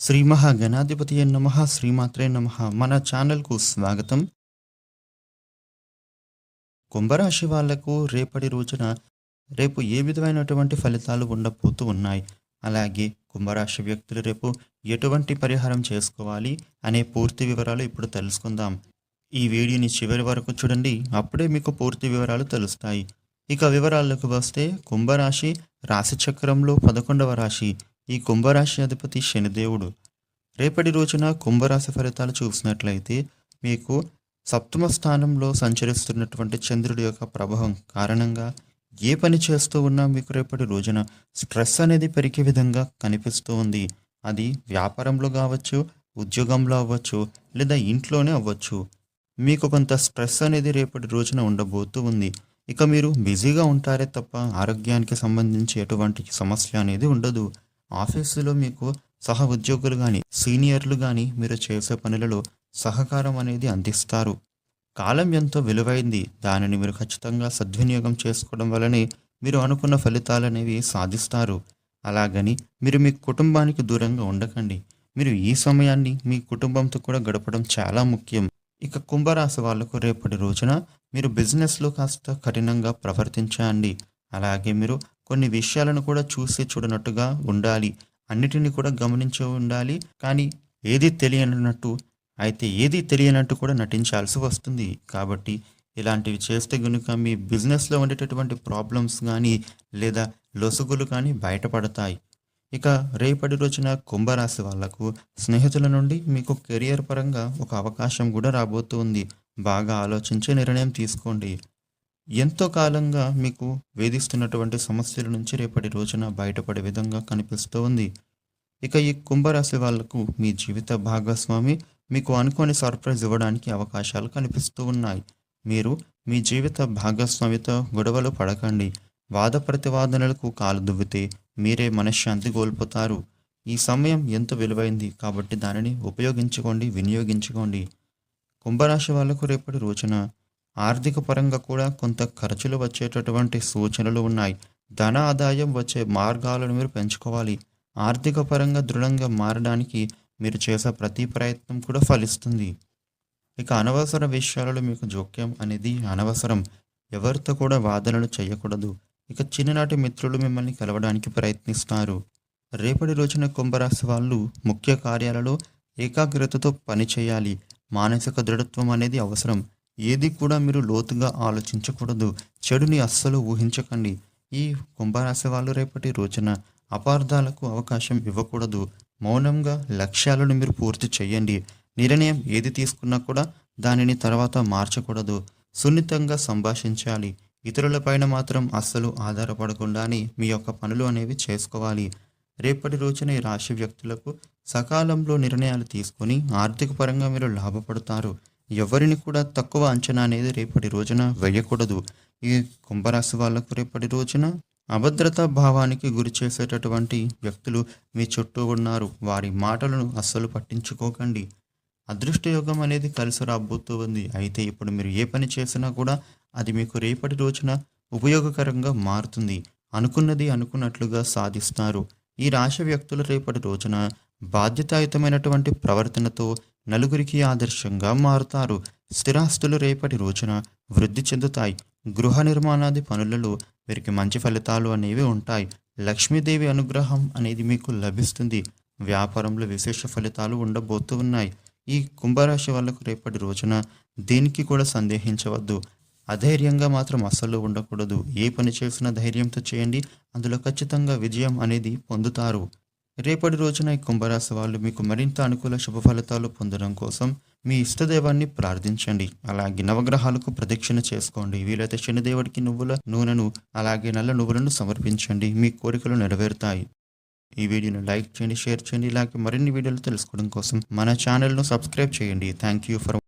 శ్రీ మహాగణాధిపతి నమ శ్రీమాత్రే నమ. మన ఛానల్కు స్వాగతం. కుంభరాశి వాళ్ళకు రేపటి రోజున రేపు ఏ విధమైనటువంటి ఫలితాలు ఉండబోతూ ఉన్నాయి? అలాగే కుంభరాశి వ్యక్తులు రేపు ఎటువంటి పరిహారం చేసుకోవాలి అనే పూర్తి వివరాలు ఇప్పుడు తెలుసుకుందాం. ఈ వీడియోని చివరి వరకు చూడండి అప్పుడే మీకు పూర్తి వివరాలు తెలుస్తాయి. ఇక వివరాలకు వస్తే కుంభరాశి రాశి చక్రంలో పదకొండవ రాశి. ఈ కుంభరాశి అధిపతి శనిదేవుడు. రేపటి రోజున కుంభరాశి ఫలితాలు చూసినట్లయితే మీకు సప్తమ స్థానంలో సంచరిస్తున్నటువంటి చంద్రుడి యొక్క ప్రభావం కారణంగా ఏ పని చేస్తూ ఉన్నా మీకు రేపటి రోజున స్ట్రెస్ అనేది పెరిగే విధంగా కనిపిస్తూ ఉంది. అది వ్యాపారంలో కావచ్చు ఉద్యోగంలో అవ్వచ్చు లేదా ఇంట్లోనే అవ్వచ్చు. మీకు కొంత స్ట్రెస్ అనేది రేపటి రోజున ఉండబోతూ ఉంది. ఇక మీరు బిజీగా ఉంటారే తప్ప ఆరోగ్యానికి సంబంధించి ఎటువంటి సమస్య అనేది ఉండదు. ఆఫీసులో మీకు సహ ఉద్యోగులు కానీ సీనియర్లు కానీ మీరు చేసే పనులలో సహకారం అనేది అందిస్తారు. కాలం ఎంతో విలువైంది. దానిని మీరు ఖచ్చితంగా సద్వినియోగం చేసుకోవడం వల్లనే మీరు అనుకున్న ఫలితాలు అనేవి సాధిస్తారు. అలాగని మీరు మీ కుటుంబానికి దూరంగా ఉండకండి. మీరు ఈ సమయాన్ని మీ కుటుంబంతో కూడా గడపడం చాలా ముఖ్యం. ఇక కుంభరాశి వాళ్ళకు రేపటి రోజున మీరు బిజినెస్లో కాస్త కఠినంగా ప్రవర్తించండి. అలాగే మీరు కొన్ని విషయాలను కూడా చూసి చూడనట్టుగా ఉండాలి. అన్నిటిని కూడా గమనించి ఉండాలి. కానీ ఏది తెలియనట్టు అయితే ఏది తెలియనట్టు కూడా నటించాల్సి వస్తుంది. కాబట్టి ఇలాంటివి చేస్తే కనుక మీ బిజినెస్లో ఉండేటటువంటి ప్రాబ్లమ్స్ కానీ లేదా లొసుగులు కానీ బయటపడతాయి. ఇక రేపటి రోజున కుంభరాశి వాళ్ళకు స్నేహితుల నుండి మీకు కెరియర్ పరంగా ఒక అవకాశం కూడా రాబోతుంది. బాగా ఆలోచించి నిర్ణయం తీసుకోండి. ఎంతో కాలంగా మీకు వేధిస్తున్నటువంటి సమస్యల నుంచి రేపటి రోజున బయటపడే విధంగా కనిపిస్తూ ఉంది. ఇక ఈ కుంభరాశి వాళ్ళకు మీ జీవిత భాగస్వామి మీకు అనుకోని సర్ప్రైజ్ ఇవ్వడానికి అవకాశాలు కనిపిస్తూ ఉన్నాయి. మీరు మీ జీవిత భాగస్వామితో గొడవలు పడకండి. వాద ప్రతివాదనలకు కాలు దువ్వితే మీరే మనశ్శాంతి కోల్పోతారు. ఈ సమయం ఎంత విలువైంది కాబట్టి దానిని ఉపయోగించుకోండి వినియోగించుకోండి. కుంభరాశి వాళ్ళకు రేపటి రోజున ఆర్థిక పరంగా కూడా కొంత ఖర్చులు వచ్చేటటువంటి సూచనలు ఉన్నాయి. ధన ఆదాయం వచ్చే మార్గాలను మీరు పెంచుకోవాలి. ఆర్థిక పరంగా దృఢంగా మారడానికి మీరు చేసే ప్రతి ప్రయత్నం కూడా ఫలిస్తుంది. ఇక అనవసర విషయాలలో మీకు జోక్యం అనేది అనవసరం. ఎవరితో కూడా వాదనలు చేయకూడదు. ఇక చిన్ననాటి మిత్రులు మిమ్మల్ని కలవడానికి ప్రయత్నిస్తారు. రేపటి రోజున కుంభరాశి వాళ్ళు ముఖ్య కార్యాలలో ఏకాగ్రతతో పనిచేయాలి. మానసిక దృఢత్వం అనేది అవసరం. ఏది కూడా మీరు లోతుగా ఆలోచించకూడదు. చెడుని అస్సలు ఊహించకండి. ఈ కుంభరాశి వాళ్ళు రేపటి రోజున అపార్థాలకు అవకాశం ఇవ్వకూడదు. మౌనంగా లక్ష్యాలను మీరు పూర్తి చేయండి నిర్ణయం ఏది తీసుకున్నా కూడా దానిని తర్వాత మార్చకూడదు. సున్నితంగా సంభాషించాలి. ఇతరులపైన మాత్రం అస్సలు ఆధారపడకుండానే మీ యొక్క పనులు అనేవి చేసుకోవాలి. రేపటి రోజున ఈ రాశి వ్యక్తులకు సకాలంలో నిర్ణయాలు తీసుకొని ఆర్థిక పరంగా మీరు లాభపడతారు. ఎవరిని కూడా తక్కువ అంచనా అనేది రేపటి రోజున వేయకూడదు. ఈ కుంభరాశి వాళ్ళకు రేపటి రోజున అభద్రతా భావానికి గురి చేసేటటువంటి వ్యక్తులు మీ చుట్టూ ఉన్నారు. వారి మాటలను అస్సలు పట్టించుకోకండి. అదృష్టయోగం అనేది కలిసి రాబోతూ ఉంది అయితే ఇప్పుడు మీరు ఏ పని చేసినా కూడా అది మీకు రేపటి రోజున ఉపయోగకరంగా మారుతుంది. అనుకున్నది అనుకున్నట్లుగా సాధిస్తారు. ఈ రాశి వ్యక్తులు రేపటి రోజున బాధ్యతాయుతమైనటువంటి ప్రవర్తనతో నలుగురికి ఆదర్శంగా మారుతారు. స్థిరాస్తులు రేపటి రోజున వృద్ధి చెందుతాయి. గృహ నిర్మాణాది పనులలో వీరికి మంచి ఫలితాలు అనేవి ఉంటాయి. లక్ష్మీదేవి అనుగ్రహం అనేది మీకు లభిస్తుంది. వ్యాపారంలో విశేష ఫలితాలు ఉండబోతూ ఉన్నాయి. ఈ కుంభరాశి వాళ్ళకు రేపటి రోజున దేనికి కూడా సందేహించవద్దు. అధైర్యంగా మాత్రం అస్సలు ఉండకూడదు. ఏ పని చేసినా ధైర్యంతో చేయండి. అందులో ఖచ్చితంగా విజయం అనేది పొందుతారు. రేపటి రోజున ఈ కుంభరాశి వాళ్ళు మీకు మరింత అనుకూల శుభ ఫలితాలు పొందడం కోసం మీ ఇష్టదేవాన్ని ప్రార్థించండి. అలాగే నవగ్రహాలకు ప్రదక్షిణ చేసుకోండి. వీలైతే శనిదేవుడికి నువ్వుల నూనెను అలాగే నల్ల నువ్వులను సమర్పించండి. మీ కోరికలు నెరవేరుతాయి. ఈ వీడియోను లైక్ చేయండి షేర్ చేయండి. ఇలాగే మరిన్ని వీడియోలు తెలుసుకోవడం కోసం మన ఛానల్ను సబ్స్క్రైబ్ చేయండి. Thank you for